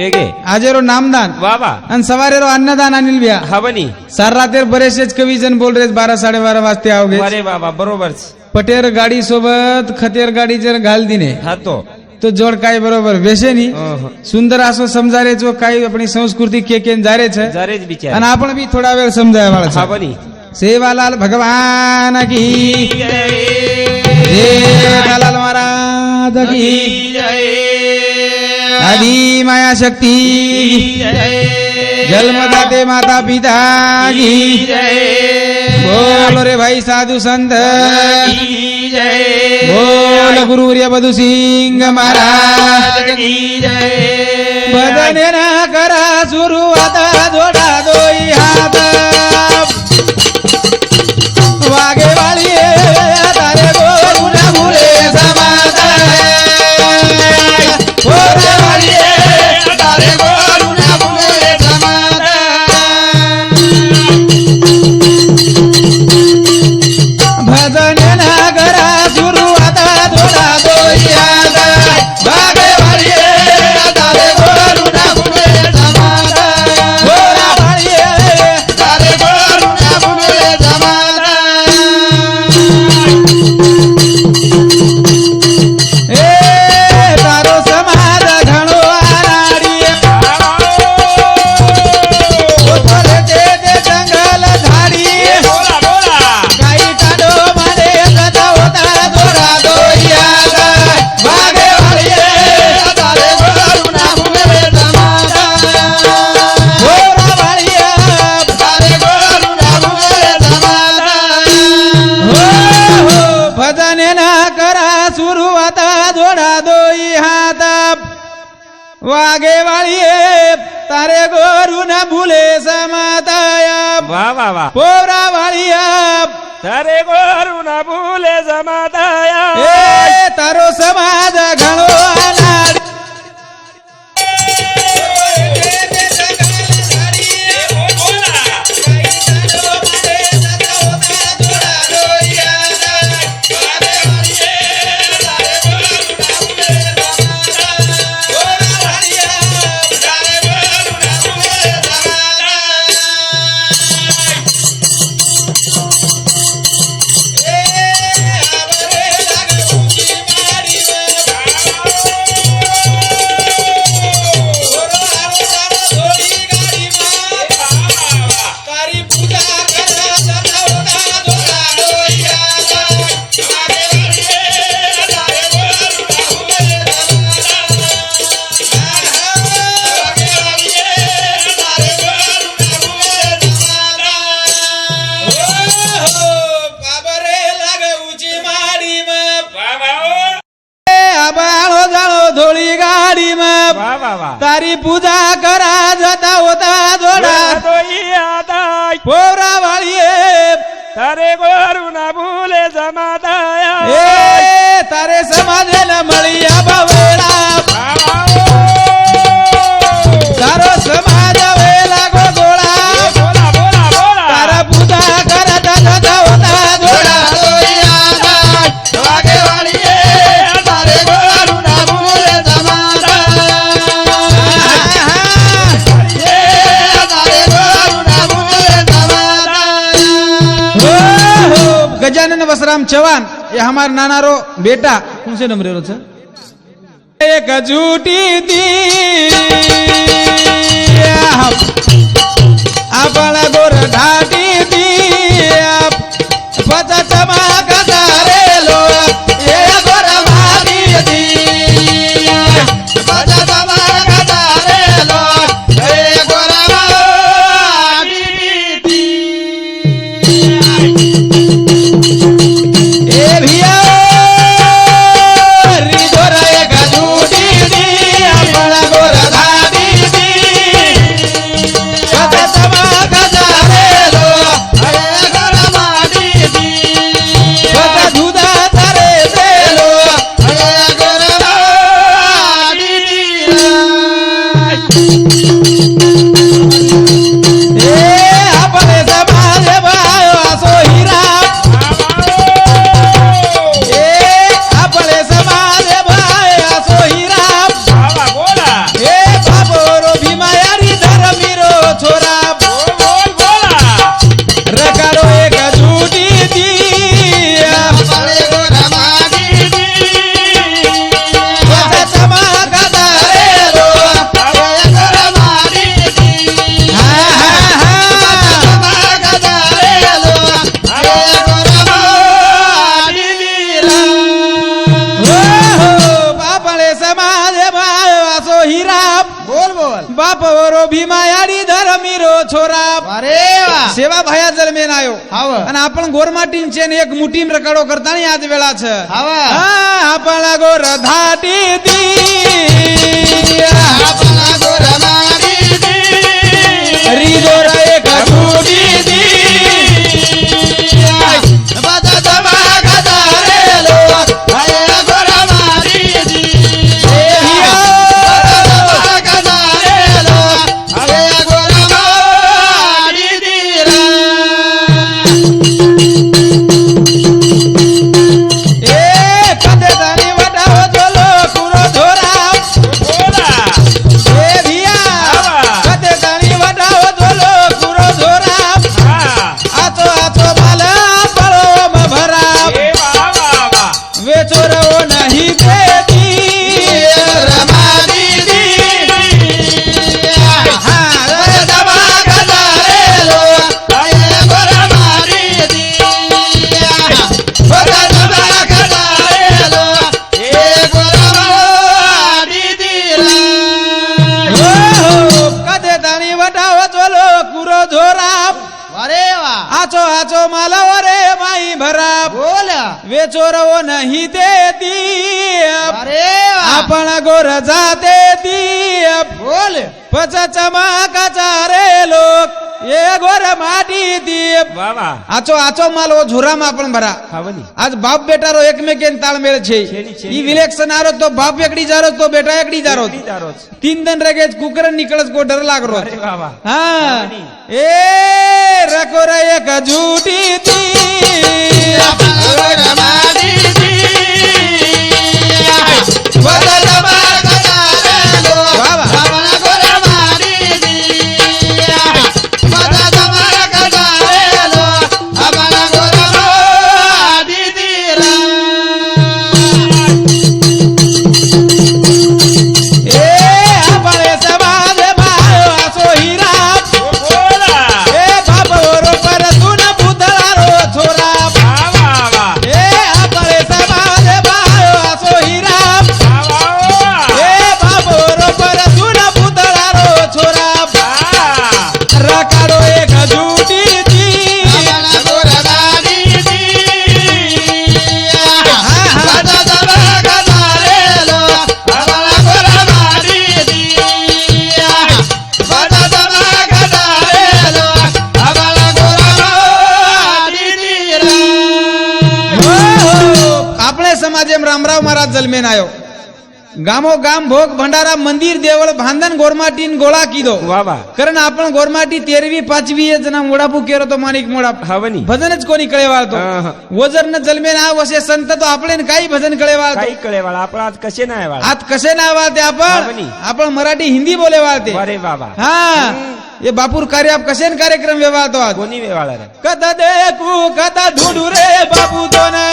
વેગે. હાજેરો નામદાન. વાહ અને સવારેરો અન્નદાન અનિલ વ્યા હવની. સાર રાતેર બરેશ જ કવિજન બોલ રે બારા સાડે બારા વાજતે આવગે અરે વાહ બરોબર છે. પટેર ગાડી સોબત ખતેર ગાડી જર ગાલ દીને હા તો. તો જોડ કાય બરોબર વેસે ની સુંદર આસો સમજારે જો કાય આપણી સંસ્કૃતિ કે કે જારે છે. અને આપણ બી થોડા વેર સમજાય વાળા છે. સેવાલાલ ભગવાન કી સેવાલાલ મહારાજ કી આદિ માયા શક્તિ જન્મદાતે માતા પિતા કી બોલો રે ભાઈ સાધુ સંત બોલ ગુરુ બધું સિંહ મહારાજ બદને ના કરા શરૂઆત જોડા વાહ વાહ વાહ પોરા વાળીયા તારે ગોરુ ના ભૂલે તારી પૂજા કરા જતા હોતા દોડા પોરા વાળીએ તારે ગોરુ ના ભૂલે જમાતા એ તારે સમાજ ને મળી ગજાનન ચવાન એ હમાર નાનારો બેટા. હું છે નંબરેલો છે? એક જૂટી દી. thank you સેવા ભયા જલમેન આવ્યો. અને આપણ ગોરમાટી છે ને એક મુઠી રકાડો કરતા ની આજ વેળા છે. આપણા ગોર ધાટી દી. વેચો રવો નહીં દેતી. આપણા ગોરજા જાતે દી. બોલ. પચ ચમાકા વાહ વાહ. આચો આચો માલ ઓ ઝુરામાં પણ ભરા. ખાવાની. આજ બાપ બેટારો એકમેકેન તાળમેળ છે. ઈ વિલેક્ષન આરો તો બાપ એકડી જારો તો બેટા એકડી જારો. તીન દન રેગે કુકર નીકળસ કો ડર લાગ રો હા. એ રકો રે એક જૂટી તી. આપણે જેમ રામરાવ મહારાજ જલમેન આવ્યો ગામો ગામ ભોગ ભંડારા મંદિર દેવળ ભાંદન ગોરમાટી ગોળા કીધો. કારણ આપણ ગોરમાટી તેરવી પાંચવી એ જના મોડાપુ કેરો તો માનિક મોડા. હવની. ભજન જ કોની કળેવાળતો હા, હા. વજર ને જલમે ના વસે સંત તો આપણે ને કાઈ ભજન કળેવાળતો કઈ કળે વાળા આપણા આજ કશે ના આવ્યા આજ કશે ના આવ્યા તે આપણ આપણ મરાઠી હિન્દી બોલે વાળતે અરે વાહ હા. એ બાપુર કાર્ય આપ કશે કાર્યક્રમ વ્યવહારતો આજ? કોની વેવાળા રે કદા દેખું કદા ઢૂંઢું રે બાપુ તો ને.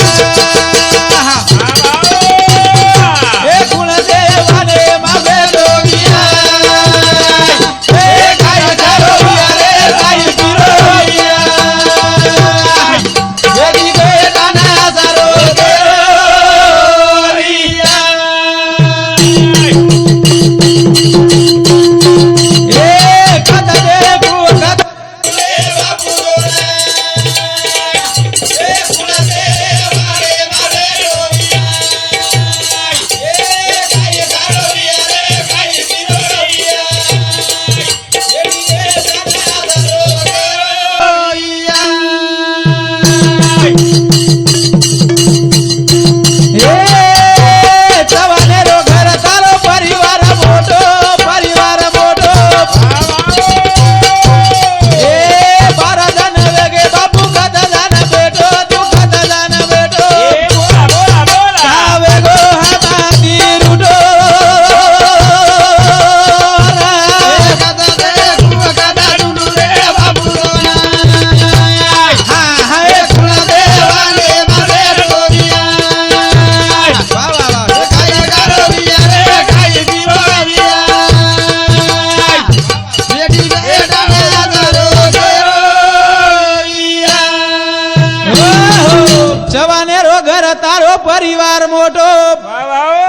પરિવાર મોટો.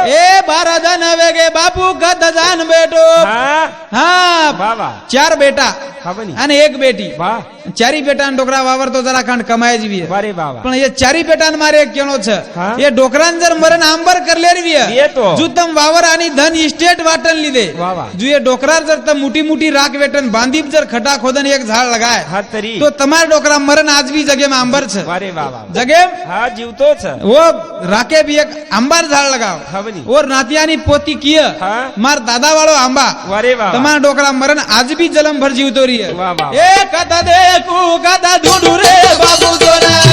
એ બારદન વેગે બાપુ ગદ જાન બેટો. હા. ચાર બેટા ખબર અને એક બેટી. વાહ. ચારી પેટા ડોકરા વાવર તો જરા ખાંડ કમાય જ વી બાવા પણ એ ચારી પેટા મારે એક કેણો છે? એ ડોકરા જર મરણ આંબર કર લેરવી હે. લે તો. જો તમ વાવર આની ધન ઇસ્ટેટ વાટન લીધે. જો એ ડોકરા જર તમ મોટી મોટી રાખ વેટન બાંધી જર ખટા ખોદન એક ઝાડ લગાય તો તમારા ડોકરા મરણ આજવી જગે માં આંબર છે. વારે બાવા જગે હા જીવતો છે. ઓ રાકે બી એક આંબાર ઝાડ લગાવ. ઓર નાતિયાની પોતી કિય માર દાદા વાળો આંબા. તમારા ડોકરા મરણ આજ બી જલમ ભર જીવતો રહી એ કથા વાહ. દેખું કદા ધૂંઢું રે બાબુ તોરા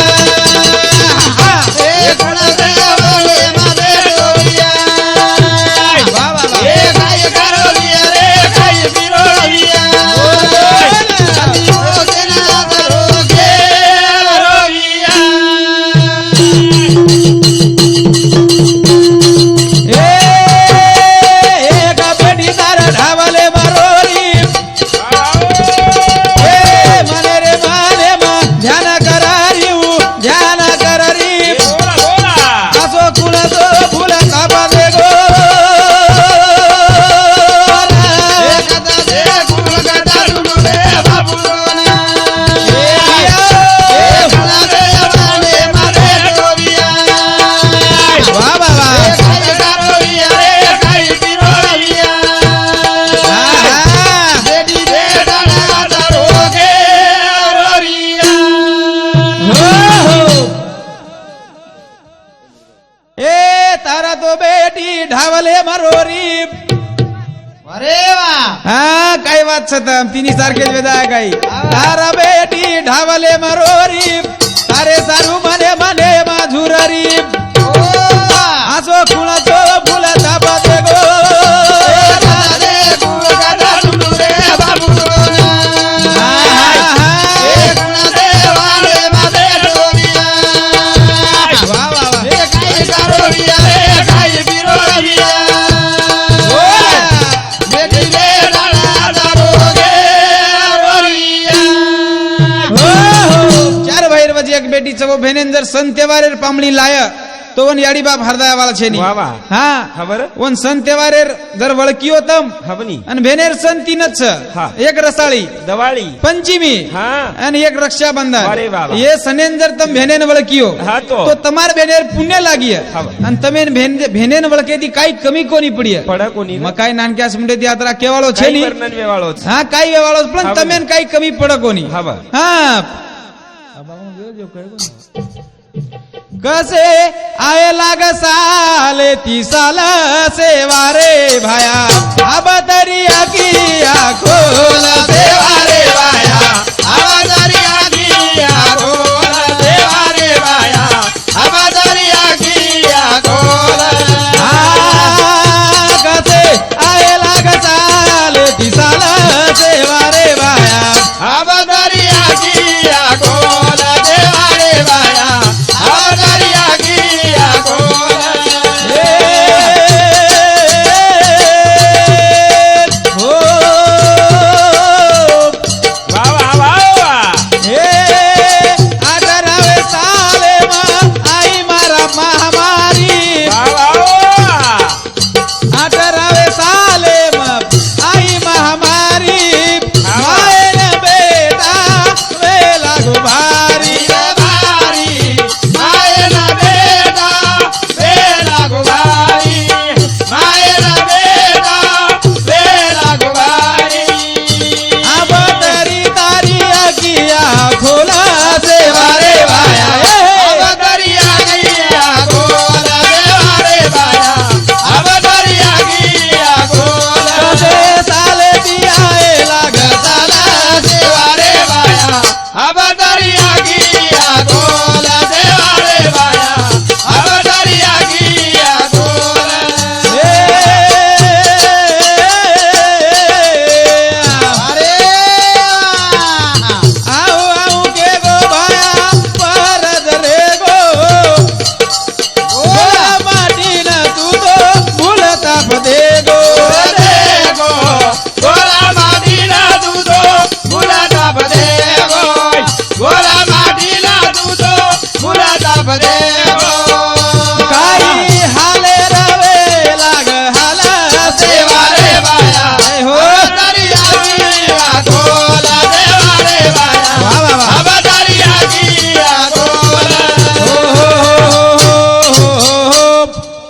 કઈ વાત છે તમ તીની સારખે જ વેદાય કઈ તારા બેટી ઢાવલે ભાઈ વચ્ચે એક બેટી છે વો ભેનેન્દર સન તહેવારે પામણી લાય તો વન યાડી બાપ હરદાય વાળા છે ની વાહ વાહ. હા ખબર વન સન તહેવારે દર વળકીયો તમ ખબર નહીં અને ભેનેર સન તીન જ છે હા. એક રસાળી દવાળી પંચમી હા અને એક રક્ષાબંધન વારે વાહ વાહ. એ સનેન્દર તમે ભેનેન વળકીયો હા તો. તો તમાર બેનેર પુણ્ય લાગીએ હા. અને તમે ભેન- ભેનેન વળકેથી કાઈ કમી કોની પડીએ પડકોની મકાઈ નાનક્યા સમુંડે યાત્રા કેવાળો છે કઈ ની વર્ણન વેવાળો છે હા કાઈ વેવાળો છે, પણ હા, તમે કાઈ કમી પડે કોની હા, બા. હા કસે આય લાગ સાલે તી સાલ સેવારે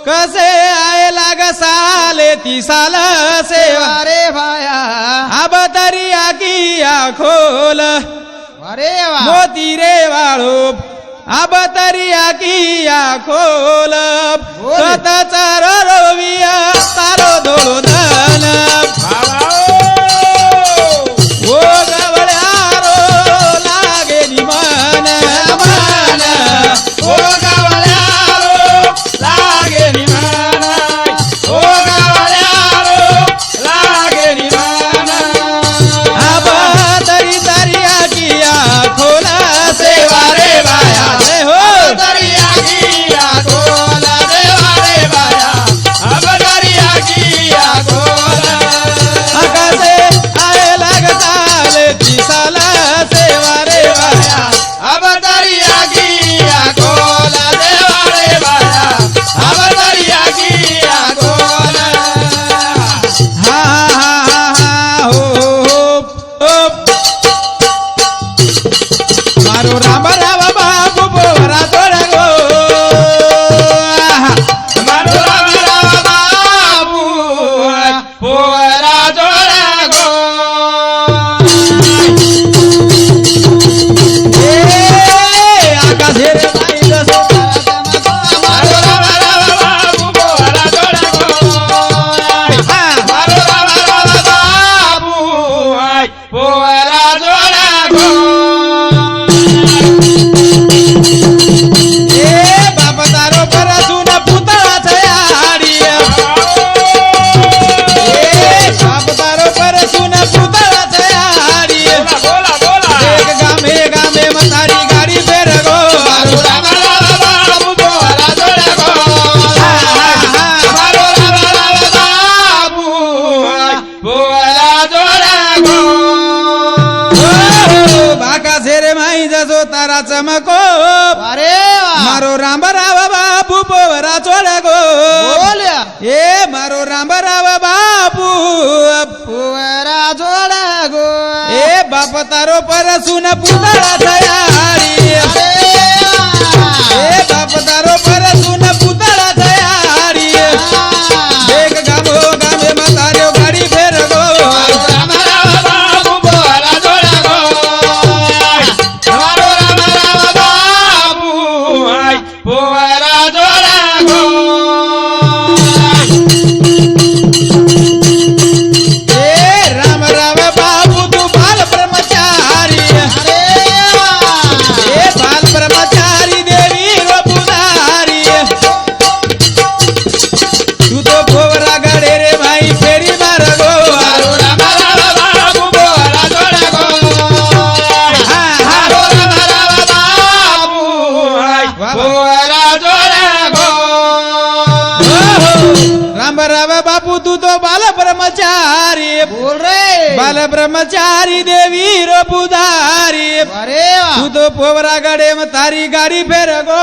कसे आय लाग साले ती साल सेवा? रे भाया. आब तरी आकी खोल अरे मोती रे वाळूप आब तरी आकी खोल स्वतःचा रविया तारो धोळून తమకో మరో రామరావ బాబు పోవరా చోడగో ఏ మరో రామరావ బాబు పోవరా చూడగో ఏ బాప తారో పరసున పుదరా પુધારી. તું તો પોવરા ગળે તારી ગાડી ફેરગો.